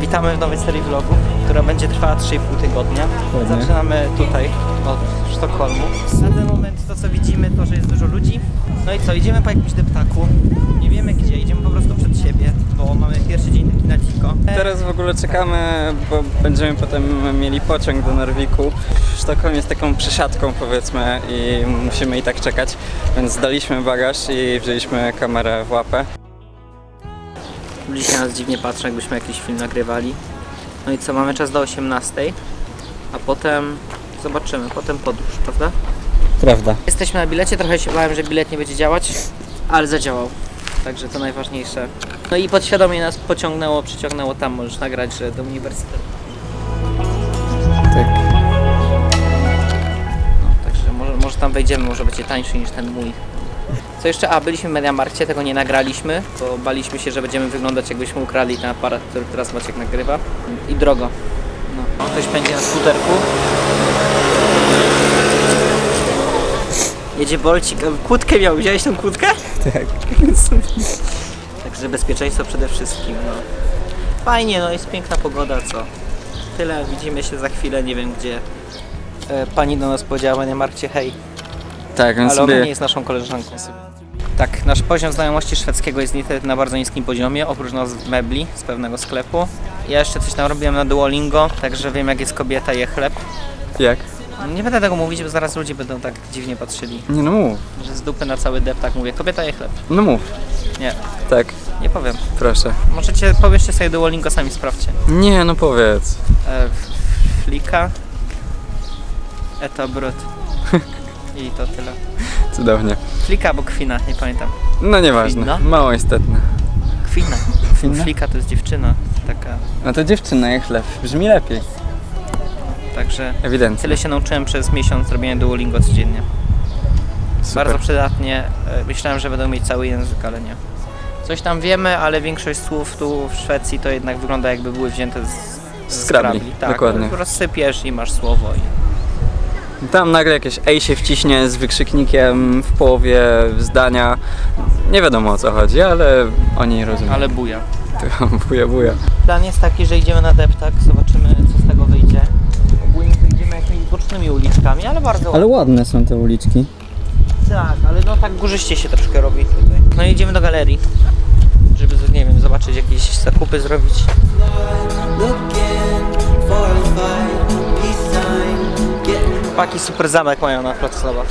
Witamy w nowej serii vlogów, która będzie trwała 3,5 tygodnia. Dokładnie. Zaczynamy tutaj od Sztokholmu. Na ten moment to co widzimy to, że jest dużo ludzi. No i co, idziemy po jakimś deptaku. Nie wiemy gdzie, idziemy po prostu przed siebie, bo mamy pierwszy dzień taki na dziko. Teraz w ogóle czekamy, bo będziemy potem mieli pociąg do Norwiku. Sztokholm jest taką przesiadką powiedzmy i musimy i tak czekać, więc zdaliśmy bagaż i wzięliśmy kamerę w łapę. Ludzie się na nas dziwnie patrzą, jakbyśmy jakiś film nagrywali. No i co, mamy czas do 18, a potem zobaczymy, potem podróż, prawda? Prawda. Jesteśmy na bilecie, trochę się bałem, że bilet nie będzie działać, ale zadziałał. Także to najważniejsze. No i podświadomie nas pociągnęło, przyciągnęło tam, możesz nagrać, że do uniwersytetu. Tak. No, także może, może tam wejdziemy, może będzie tańszy niż ten mój. Co jeszcze? A, byliśmy w Mediamarkcie, tego nie nagraliśmy, bo baliśmy się, że będziemy wyglądać jakbyśmy ukradli ten aparat, który teraz Maciek nagrywa. I drogo. No. Ktoś pędzi na skuterku. Jedzie Bolcik. Kłódkę miał, wziąłeś tą kłódkę? Tak. Także bezpieczeństwo przede wszystkim. No. Fajnie, no jest piękna pogoda, co? Tyle, widzimy się za chwilę, nie wiem gdzie. E, pani do nas powiedziała, nie martwcie hej, Tak, więc ale ona sobie... nie jest naszą koleżanką. Tak, nasz poziom znajomości szwedzkiego jest niestety na bardzo niskim poziomie, oprócz nas mebli z pewnego sklepu. Ja jeszcze coś tam robiłem na Duolingo, także wiem jak jest kobieta je chleb. Jak? Nie będę tego mówić, bo zaraz ludzie będą tak dziwnie patrzyli, Nie no mów. że z dupy na cały dep tak mówię, kobieta je chleb. No mów. Nie, Tak, nie powiem. proszę. Możecie, pobierzcie sobie Duolingo, sami sprawdźcie. Nie no powiedz. E, flika. Eto brud. I to tyle. Cudownie. Flika albo kwina, nie pamiętam. No nieważne. Kwinna? Mało istotne. Kwina. Kwinna? Flika to jest dziewczyna. Taka. No to dziewczyna jak chleb. Brzmi lepiej. Także Ewidentnie. tyle się nauczyłem przez miesiąc robienia Duolingo codziennie. Super. Bardzo przydatnie. E, Myślałem, że będę mieć cały język, ale nie. Coś tam wiemy, ale większość słów tu w Szwecji to jednak wygląda jakby były wzięte z, Z Scrabli, Tak, dokładnie. rozsypiesz i masz słowo. I... Tam nagle jakieś ej się wciśnie z wykrzyknikiem w połowie zdania. Nie wiadomo o co chodzi, ale oni rozumieją. Ale buja. buja, buja. Plan jest taki, że idziemy na deptak, zobaczymy co z tego wyjdzie. Ogólnie to idziemy jakimiś bocznymi uliczkami, ale bardzo Ale ładne są te uliczki. Tak, ale no tak górzyście się troszkę robi tutaj. No i idziemy do galerii, żeby, nie wiem, zobaczyć jakieś zakupy zrobić. Chłopaki super zamek mają na Wrocławach.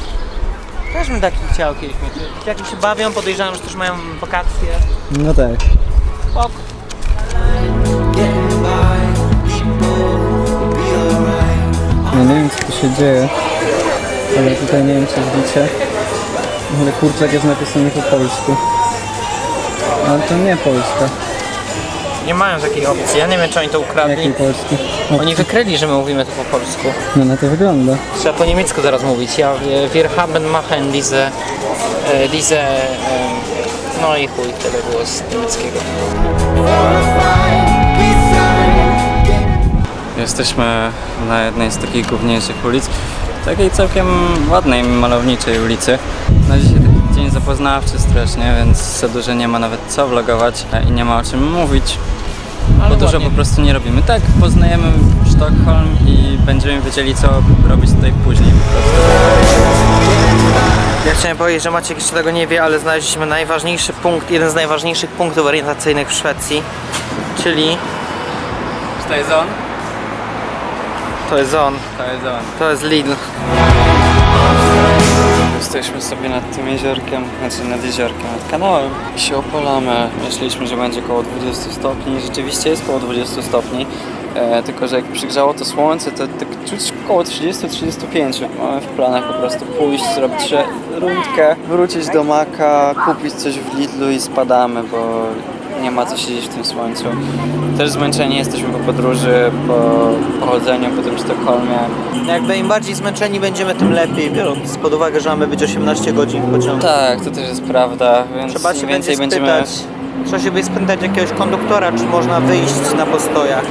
Też bym taki chciał kiedyś mieć. Jak się bawią, podejrzewam, że też mają wakacje. No tak. Spoko. Ja nie wiem co tu się dzieje, ale tutaj nie wiem czy widzicie, ale kurczak jest napisany po polsku. Ale to nie Polska. Nie mają takiej opcji, ja nie wiem czy oni to ukradli. Jakiej Polski? O, Oni wykryli, że my mówimy to po polsku. No na to wygląda. Trzeba po niemiecku teraz mówić. Ja e, wir haben machen diese, e, diese, e, no i chuj, tyle było z niemieckiego. Jesteśmy na jednej z takich główniejszych ulic, takiej całkiem ładnej, malowniczej ulicy. Na dzisiaj taki dzień zapoznawczy strasznie, więc za dużo nie ma nawet co vlogować e, i nie ma o czym mówić, bo dużo po prostu nie robimy. Tak, poznajemy Sztokholm i będziemy wiedzieli co robić tutaj później po prostu. Ja chciałem powiedzieć, że Maciek jeszcze tego nie wie, ale znaleźliśmy najważniejszy punkt, jeden z najważniejszych punktów orientacyjnych w Szwecji, czyli To jest on? to jest on, To jest on. to jest Lidl. Jesteśmy sobie nad tym jeziorkiem, znaczy nad jeziorkiem, nad kanałem i się opalamy. Myśleliśmy, że będzie około 20 stopni, rzeczywiście jest około 20 stopni, e, tylko że jak przygrzało to słońce, to tak czuć około 30-35. Mamy w planach po prostu pójść, zrobić rundkę, wrócić do Maka, kupić coś w Lidlu i spadamy, bo nie ma co siedzieć w tym słońcu. Też zmęczeni jesteśmy po podróży, po pochodzeniu po tym Sztokholmie. Jakby im bardziej zmęczeni będziemy, tym lepiej, biorąc pod uwagę, że mamy być 18 godzin w pociągu. Tak, to też jest prawda, więc Trzeba się im będzie więcej będziemy... spytać, trzeba się spytać jakiegoś konduktora, czy można wyjść na postojach.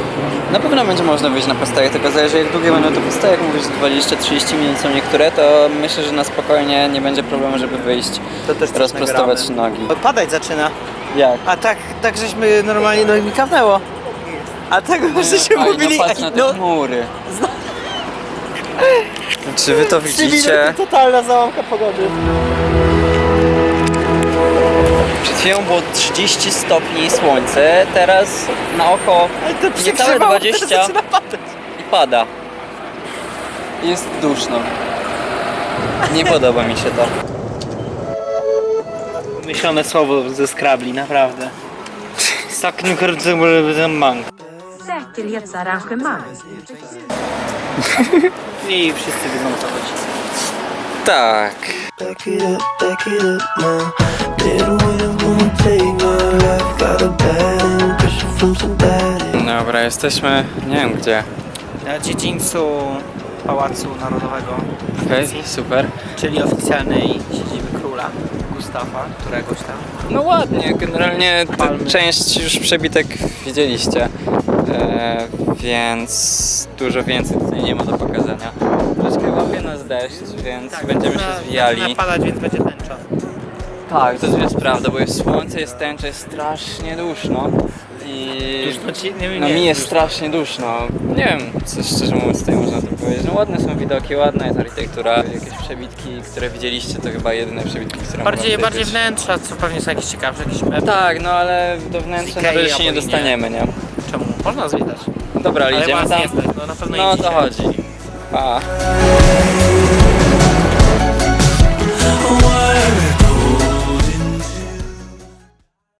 Na pewno będzie można wyjść na postoje, tylko zależy jak długie będą te postoje, jak mówisz 20-30 minut są niektóre, to myślę, że na spokojnie nie będzie problemu, żeby wyjść, To też rozprostować nagramy. nogi. Padać zaczyna. Jak? A tak, tak żeśmy normalnie, no i mi kawnęło. A tego, że się Ej, mówili... No patrz na te no, chmury. Czy wy to widzicie? totalna załamka pogody. Przed chwilą było 30 stopni słońce, teraz na oko niecałe 20 i pada. Jest duszno. Nie podoba mi się to. Myślone słowo ze Scrabli, naprawdę. Sakny kurczę, mank. Säkerhetsarrangemang. I wszyscy wiedzą o co chodzi. Tak. Back it up, back it up now. Dobra, jesteśmy nie wiem gdzie. Na dziedzińcu Pałacu Narodowego, Okej, super. czyli oficjalnej siedziby króla Gustawa, któregoś tam. No ładnie, generalnie tę Palmy. część już przebitek widzieliście, e, więc dużo więcej tutaj nie ma do pokazania. Troszkę łapie nas deszcz, więc będziemy się zwijali. Napadać, więc będzie tęcza. Tak, to jest prawda, bo jest słońce, jest tęcza, jest strasznie duszno i Duszno ci? Nie, no nie, mi jest duszno. strasznie duszno. Nie wiem, co szczerze mówiąc tutaj można tu powiedzieć. No ładne są widoki, ładna jest architektura, jakieś przebitki, które widzieliście, to chyba jedyne przebitki, które Bardziej, tutaj bardziej być. wnętrza, co pewnie są jakieś ciekawsze, jakieś meble. Tak, no ale do wnętrza Z na Ikei razie się nie albo i nie. dostaniemy, nie? Czemu? Można zwiedzać. Dobra, ale Ale idziemy was tam. nie stać, no na pewno No nie to chodzi. Pa.